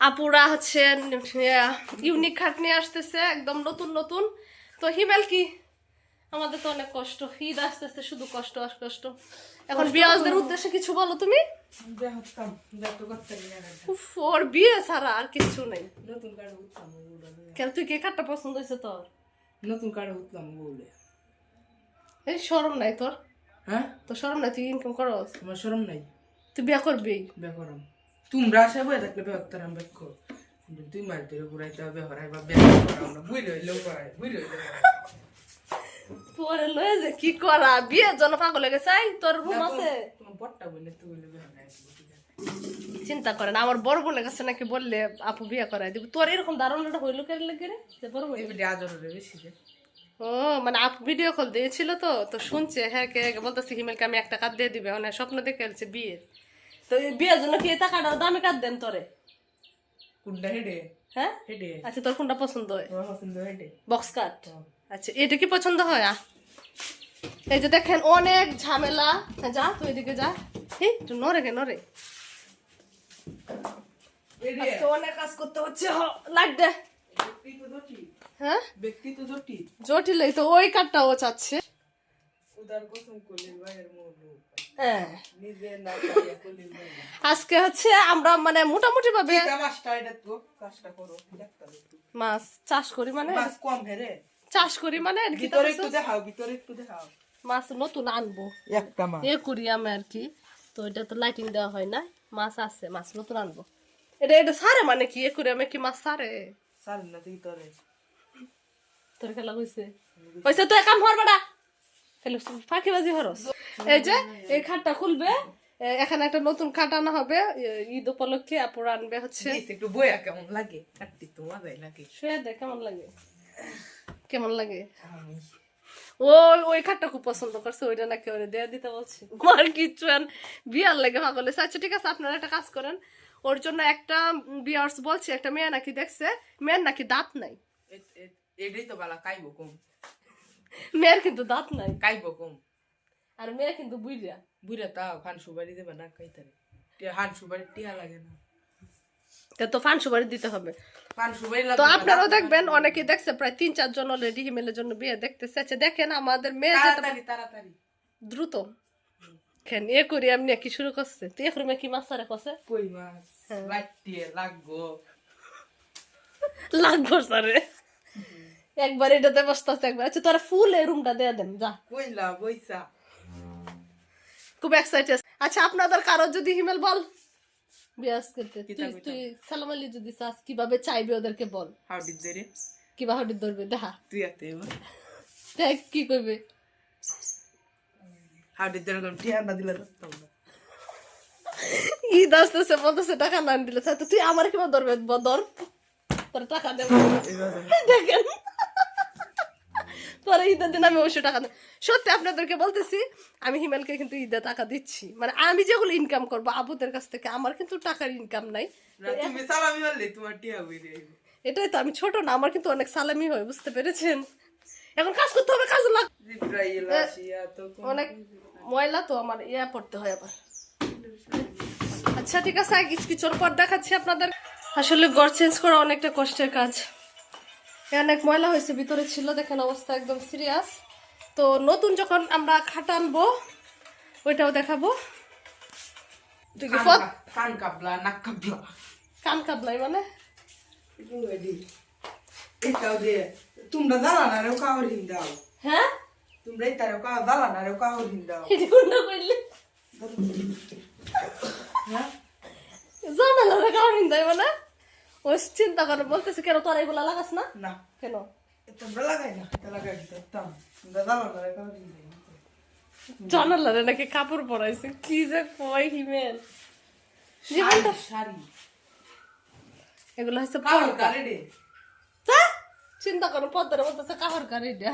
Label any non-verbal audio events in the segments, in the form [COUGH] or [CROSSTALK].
আপুরা হচ্ছে ইউনিক খাট নিয়ে আসতেছে একদম নতুন নতুন। তো হিমেল কি? আমাদের তো অনেক কষ্ট ঈদ আসতে আসতে শুধু কষ্ট আর কষ্ট। এখন বিয়াজদের উদ্দেশ্যে কিছু বলো তুমি? ওর বিয়ে ছাড়া আর কিছু নেই। নতুন কার্ড উঠলাম কেন তুই কে খাটটা পছন্দ হয়েছে তোর? নতুন কার্ড উঠলাম বউলে এই সরম নাই তোর? হ্যাঁ? তো সরম নাই তুই ইনকাম করস? তোমার সরম নাই। তুই বিয়া করবি? বিয়ে করাম। তোমরা আসে বয়ে থাকলে বিয়ে করতে আমি বেক দুই মাস ধরে ঘুরাইতে হবে হরাই বা বিয়ে না বুঝলে হইলেও করাই তোরে লয়ে যে কি করা? পাগল লেগে চাই তোর রুম আছে? তোমার বটটা বললে তো বললে চিন্তা করেন আমার বড় বোনের কাছে নাকি বললে আপু বিয়ে করাই দিব। তোর এরকম দারুণটা হইল কেন লেগে রে? যে বড় বোন বেশি যে ও মানে আপ ভিডিও কল দিয়েছিল তো তো শুনছে হ্যাঁ কে বলতেছে হিমেলকে আমি একটা কাজ দিয়ে দিবে স্বপ্ন দেখে এলছে বিয়ের। তো বিয়ের জন্য কি টাকাটা দামি কাজ দেন তোরে? কুন্ডা হেডে? হ্যাঁ? হেডে। আচ্ছা তোর কোনটা পছন্দ হয়? পছন্দ হেডে। Box cut? আচ্ছা এটা কি পছন্দ হয়? আ এই যে দেখেন অনেক ঝামেলা। হ্যাঁ, যা তুই এদিকে যা। এই তুই নরে কে নরে অনেক কাজ করতে হচ্ছে লাগ দে। জটিল। হ্যাঁ? ব্যক্তি তো জটিল। জটিল তো ওই কাঠটা ও চাচ্ছে। উদার কসম করলে ভাইয়ের মন। হ্যাঁ না আজকে হচ্ছে আমরা মানে মোটামুটি ভাবে। মাছ চাষ করি মানে? চাষ করি মানে? মাছ নতুন আনব। একটা মাছ। এ করি আমি আর কি। তো এটা তো লাইটিং দেওয়া হয় না। মাছ আছে মাছ নতুন আনব। এটা এটা সারে মানে কি? এ করি আমি কি মাছ সারে? চাল না ভিতরে তোর। খেলা কইছে। কইছে তো কাম হর বেড়া খেলে ফাঁকিবাজি হরস। এই যে এই খাটটা খুলবে এখানে একটা নতুন খাট আনা হবে। ঈদ উপলক্ষে আপুর আনবে হচ্ছে। একটু কেমন লাগে? কাটতে তো মজাই লাগে। শুয়ে দে কেমন লাগে? কেমন লাগে? ও ওই খাটটা খুব পছন্দ করছে ওইটা নাকি ওরে দেয়া দিতে বলছি। [LAUGHS] কিছু আন বিয়ার লাগে পাগল আচ্ছা ঠিক আছে আপনারা একটা কাজ করেন। ওর জন্য একটা বিয়ার্স বলছে একটা মেয়ে নাকি দেখছে মেয়ের নাকি দাঁত নাই। এটাই তো বালা কম মেয়ের কিন্তু দাঁত নাই কাইবো কম আর মেয়ে কিন্তু বুঝিয়া বুড়া তাও খান সুবারি দেবে না খাইতারে টিয়া হান সুবারি টিয়া লাগে না তা ফান সুপারি দিতে হবে সুবারি তো আপনারাও দেখবেন অনেকে দেখছে প্রায় তিন চারজন অলরেডি হিমেলের জন্য বিয়ে দেখতেছে আচ্ছা দেখেন আমাদের মেয়ে তাড়াতাড়ি দ্রুত খেন এ করি এমনি কি শুরু করছে তুই এখন কি মাছ সারে কছে কই মাছ লাগবো লাগবো সারে একবার এটাতে বসতেছে একবার। আচ্ছা তোরা ফুল এই রুমটা দিয়ে দেন যা। কইলা বইসা খুব এক্সাইটেড আচ্ছা আপনাদের কারও যদি হিমেল বল? বিয়াস করতে তুই তুই সালাম আলী যদি চাস কীভাবে চাইবে ওদেরকে বল। হাউডি দেরে কীভাবে ধরবে দেখা। তুই আতে দেখ কি করবে হাউডি দেরে কোন টিয়া না দিলে ঈদ আসতেছে বলতেছে টাকা না দিলে। তুই আমার কিবা ধরবে ব- ধর। তোর টাকা দেবো। দেখেন। তোর ঈদের দিন আমি অবশ্যই টাকা দেব সত্যি আপনাদেরকে বলতেছি আমি হিমেলকে কিন্তু ঈদে টাকা দিচ্ছি। মানে আমি যেগুলো ইনকাম করব আবুদের কাছ থেকে আমার কিন্তু টাকার ইনকাম নাই। এটাই তো আমি ছোট না আমার কিন্তু অনেক সালামি হয় বুঝতে পেরেছেন? এখন কাজ করতে হবে কাজ লাগ অনেক ময়লা তো আমার ইয়া পড়তে হয় আবার। আচ্ছা ঠিক আছে আগে কিছুর পর দেখাচ্ছি আপনাদের। আসলে ঘর চেঞ্জ করা অনেকটা কষ্টের কাজ। অনেক ময়লা হয়েছে ভিতরে ছিল দেখেন অবস্থা একদম সিরিয়াস তো নতুন যখন আমরা খাটা আনব ওইটাও দেখাবো। কান কাবলা নাক কাবলা কান কাবলাই মানে? তোমরা জানা না রে কাউর হ্যাঁ? তোমরা কাউ জানা না জানা না হিন্দাই মানে? ও চিন্তা করে বলতেছে কেন তোরা এগুলা লাগাস না? না। কেন? না না জানালারে নাকি কাপড় পরাইছে কি যে কয় হিমেল। জীবনটা শাড়ি। এগুলো হচ্ছে? চিন্তা করো পদ্মার বলতেছে কাহর কার এটা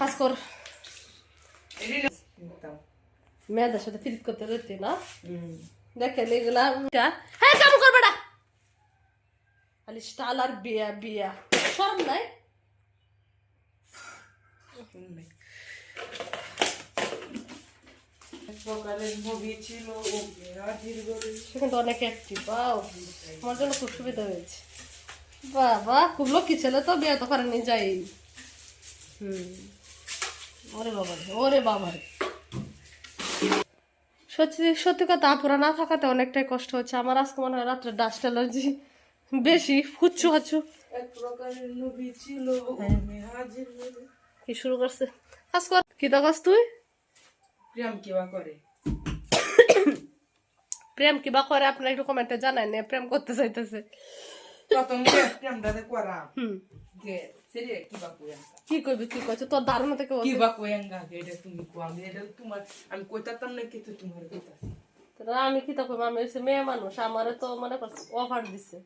কাজ কর। মেয়েদের সাথে ফিরিত করতে রয়েছে না? দেখেন এগুলা হ্যাঁ কাম কর বেটা। আর বিয়া বিয়া সরম নাই কিন্তু অনেক অ্যাক্টিভ বাও আমার জন্য খুব সুবিধা হয়েছে খুব তো বিয়ে তো করেনি হুম ওরে বাবা ওরে সত্যি সত্যি কথা, আপুরা না থাকাতে অনেকটাই কষ্ট হচ্ছে। আমার আজকে মনে হয় রাত্রে ডাস্ট অ্যালার্জি। বেশি হুচ্ছু। হাচ্ছু করে কি শুরু করছে? কাজ কর। কি তো কাজ তুই? প্রিয়াম কিবা করে? প্রেম কিবা করে? আপনার একটু কমেন্টে জানাই না প্রেম করতে চাইতেছে। কি করবি কি করছ তোর ধারণা থেকে। কিবা কোয়াঙ্গা এটা তুমি কো আমি এটা তোমার আমি কইতাম না কিন্তু তোমার কইতাছি তো আমি কি তখন আমি মেয়ে মানুষ আমারে তো মনে করছে অফার দিছে।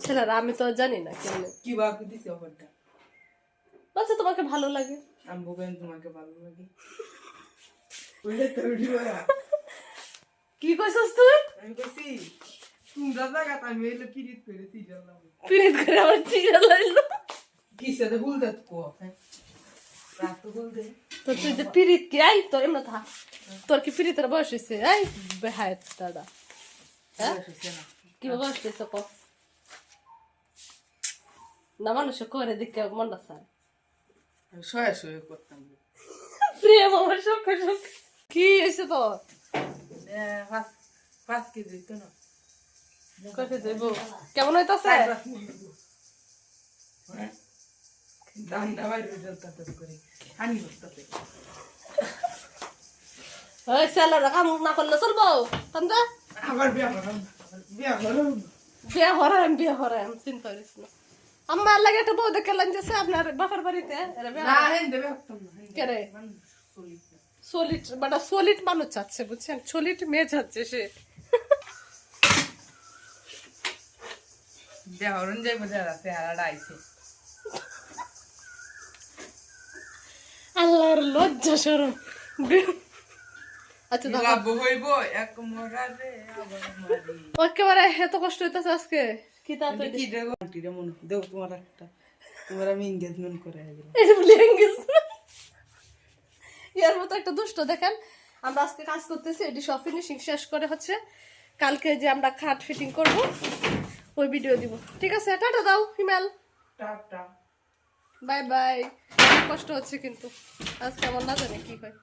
ছেলেরা আমি তো জানি না কেমনে। কিবা দিছে অফারটা? বলছে তোমাকে ভালো লাগে। আমি বলবেন তোমাকে ভালো লাগে। ওইটা তো ভিডিও কি কইছস তুই? আমি কইছি তোমরা জায়গা আমি এলে পিরিত করে সিরিয়াল পিরিত করে আমার চিড়া কিসে তো হুল দেত কো হ্যাঁ? রাত হুল দে। তো তুই যে পিরিত কি আই তোর এমন তোর কি পিরিতের বয়স বেহায় দাদা। হ্যাঁ? কি বয়স হয়েছে ক? না মানুষ করে দেখে মনটা স্যার শয়ে শয়ে করতাম। প্রেম আমার শোক কি হয়েছে তোর পাঁচ কেজি তো না কেমন হইতাছে? স্যালার কাম না করলে চলবো কান্দা? আবার বিয়া বিয়ে হরাম বিয়ে হরাম চিন্তা করিস না। আমার লাগে একটা বউ দেখে লাঞ্জেছে আপনার বাপের বাড়িতে। সলিড মানে সলিড মানুষ চাচ্ছে বুঝছেন? সলিড মেয়ে চাচ্ছে সে। আইছে। আল্লাহর লজ্জা সরম আচ্ছা লাভ হইব এক একেবারে এত কষ্ট হইতেছে আজকে? কি তো কি দেখো আন্টিরে মনে দেও তোমার একটা। তোমার আমি এঙ্গেজমেন্ট করে দিলাম এটা বলে engagement। ইয়ার মতো একটা দুষ্ট দেখেন। আমরা আজকে কাজ করতেছি এটি সব ফিনিশিং শেষ করে হচ্ছে। কালকে যে আমরা খাট ফিটিং করব ওই ভিডিও দিব। ঠিক আছে টাটা দাও হিমেল। টাটা। বাই বাই কষ্ট হচ্ছে কিন্তু। আজকে আমার না জানি কি হয়।